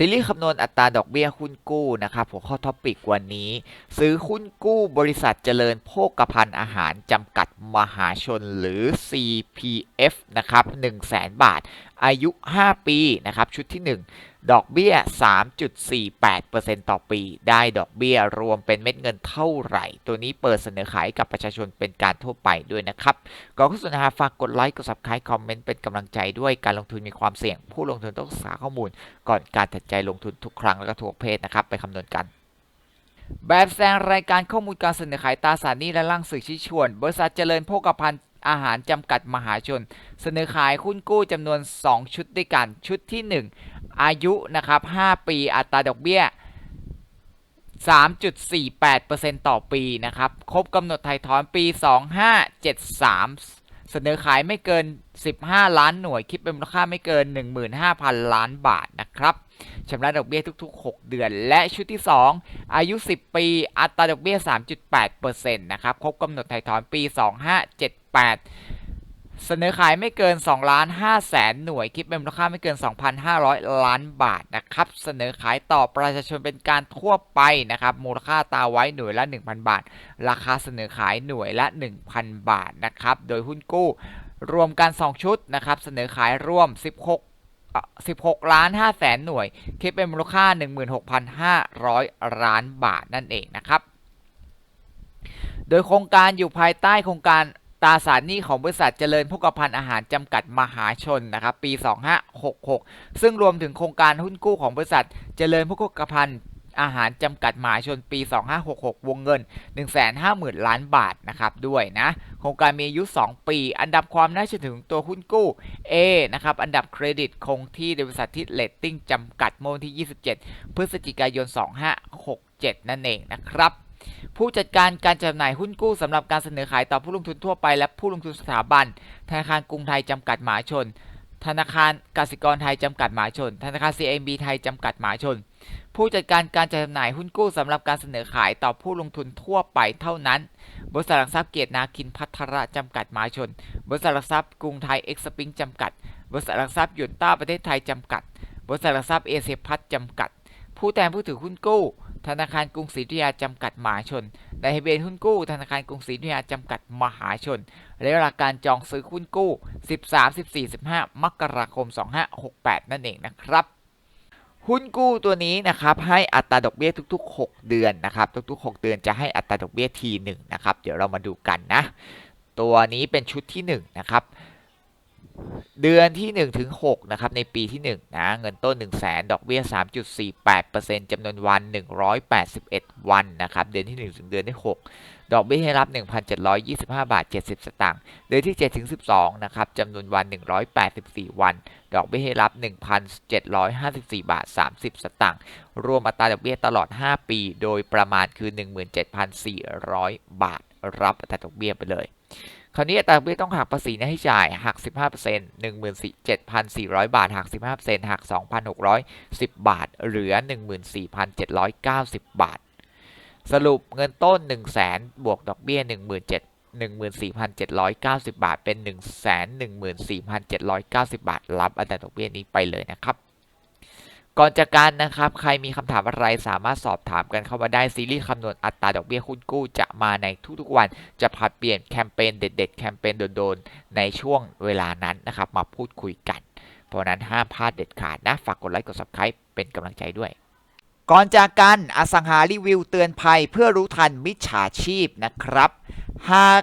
ซีรีส์คำนวณอัตราดอกเบี้ยหุ้นกู้นะครับหัวข้อท็อปิกวันนี้ ซื้อหุ้นกู้บริษัทเจริญโภคภัณฑ์อาหารจำกัดมหาชนหรือ CPF นะครับ1 0 0 0 0 0 บาท อายุ 5 ปีนะครับชุดที่ 1 ดอกเบี้ย 3.48%ต่อปี ได้ดอกเบี้ยรวมเป็นเม็ดเงินเท่าไหร่ ตัวนี้เปิดเสนอขายกับประชาชนเป็นการทั่วไปด้วยนะครับก่อนข้าสู่นะฝากกดไลค์ กด subscribe คอมเมนต์เป็นกำลังใจด้วย การลงทุนมีความเสี่ยง ผู้ลงทุนต้องศึกษาข้อมูล ก่อนการตัดใจลงทุนทุกครั้งและก็ทุกเภทนะครับ ไปคำนวณกันแบบแสดงรายการข้อมูลการเสนอขายตราสารหนี้และร่างสื่อชี้ชวน บริษัทเจริญโภคภัณฑ์อาหารจำกัดมหาชน เสนอขายหุ้นกู้จำนวน 2 ชุดด้วยกัน ชุดที่ 1 อายุนะครับ 5 ปี อัตราดอกเบี้ย 3.48%ต่อปีนะครับ ครบกำหนดไถ่ถอนปี 2573 เสนอขายไม่เกิน 15 ล้านหน่วย คิดเป็นมูลค่าไม่เกิน 15,000 ล้านบาทนะครับชำระดอกเบี้ยทุก ๆ 6 เดือน และชุดที่ 2 อายุ 10 ปี อัตราดอกเบี้ย 3.8%นะครับ ครบกำหนดไถ่ถอนปี 2578 เสนอขายไม่เกิน2ล้าน5แสนหน่วยคิดเป็นมูลค่าไม่เกิน 2,500 ล้านบาทนะครับเสนอขายต่อประชาชนเป็นการทั่วไปนะครับมูลค่าตาไว้หน่วยละ 1,000 บาท ราคาเสนอขายหน่วยละ 1,000 บาทนะครับโดยหุ้นกู้รวมกัน 2 ชุดนะครับเสนอขายร่วม 16 16 ล้าน5แสนหน่วย คิดเป็นมูลค่า 16,500 ล้านบาทนั่นเองนะครับ โดยโครงการอยู่ภายใต้โครงการ ตราสารหนี้ของบริษัทเจริญโภคภัณฑ์อาหารจำกัดมหาชนนะครับปี 2566 ซึ่งรวมถึงโครงการหุ้นกู้ของบริษัทเจริญโภคภัณฑ์อาหารจำกัดมหาชนปี 2566 วงเงิน 150,000 ล้านบาทนะครับด้วยนะโครงการมีอายุ 2 ปี อันดับความน่าเชื่อถือของตัวหุ้นกู้ A นะครับ อันดับเครดิตคงที่โดยบริษัทที่เลตติ้งจำกัดเมื่อวันที่ 27 พฤศจิกายน 2567 นั่นเองนะครับ ผู้จัดการการจำหน่ายหุ้นกู้สำหรับการเสนอขายต่อผู้ลงทุนทั่วไป และผู้ลงทุนสถาบัน ธนาคารกรุงไทยจำกัดหมาชน ธนาคารกสิกรไทยจำกัดหมาชน ธนาคาร CMB ไทยจำกัดหมาชน ผู้จัดการการจำหน่ายหุ้นกู้สำหรับการเสนอขายต่อผู้ลงทุนทั่วไปเท่านั้น บริษัทหลักทรัพย์เกียรตินาคินพัทระจำกัดหมาชน บริษัทหลักทรัพย์กรุงไทยเอ็กซ์ปิงจำกัด บริษัทหลักทรัพย์ยวนต้าประเทศไทยจำกัด บริษัทหลักทรัพย์เอเชียพัฒน์จำกัด ผู้แทนผู้ถือหุ้นกู้ ธนาคารกรุงศรีอยุธยาจำกัดมหาชน ในทะเบียนหุ้นกู้ ธนาคารกรุงศรีอยุธยาจำกัดมหาชนและหลักการจองซื้อหุ้นกู้ 13 14 15 มกราคม 2568 นั่นเองนะครับ หุ้นกู้ตัวนี้นะครับให้อัตราดอกเบี้ยทุก ๆ 6 เดือนนะครับ ทุก ๆ 6 เดือนจะให้อัตราดอกเบี้ยทีหนึ่งนะครับ เดี๋ยวเรามาดูกันนะ ตัวนี้เป็นชุดที่1นะครับ เดือนที่1ถึง6นะครับในปีที่1นะเงินต้น 1 0 0 0 0แสนดอกเบี้ย 3.48%จำนวนวัน 181 วันนะครับเดือนที่ 1 ถึงเดือนที่ 6 ดอกเบี้ยให้รับ 1,725 บาท 70 สตางค์เดือนที่7ถึง12นะครับจำนวนวัน 184 วัน ดอกเบี้ยให้รับ 1,754 บาท 30 สตางค์รวมอัตราดอกเบี้ยตลอด 5 ปี โดยประมาณคือ 17,400 บาท รับอัตราดอกเบี้ยไปเลย คราวนี้อัตราดอกเบี้ยต้องหักภาษีนะให้จ่ายหัก 15% 17,400 บาทหัก 15%หัก 2,610 บาท เหลือ 14,790 บาท สรุปเงินต้น 1 0 0 0 0แสนบวกดอกเบี้ย 17 14,790 บาท เป็น 114,790 บาท รับอัตราดอกเบี้ยนี้ไปเลยนะครับ ก่อนจากการนะครับ ใครมีคำถามอะไรสามารถสอบถามกันเข้ามาได้ซีรีส์คำนวณอัตราดอกเบี้ยหุ้นกู้จะมาในทุกๆวันจะผัดเปลี่ยนแคมเปญเด็ด ๆ แคมเปญโดนๆในช่วงเวลานั้นนะครับมาพูดคุยกัน เพราะนั้นห้ามพลาดเด็ดขาดนะฝากกดไลค์กด subscribe เป็นกำลังใจด้วย ก่อนจากกันอสังหารีวิวเตือนภัยเพื่อรู้ทันมิจฉาชีพนะครับ หาก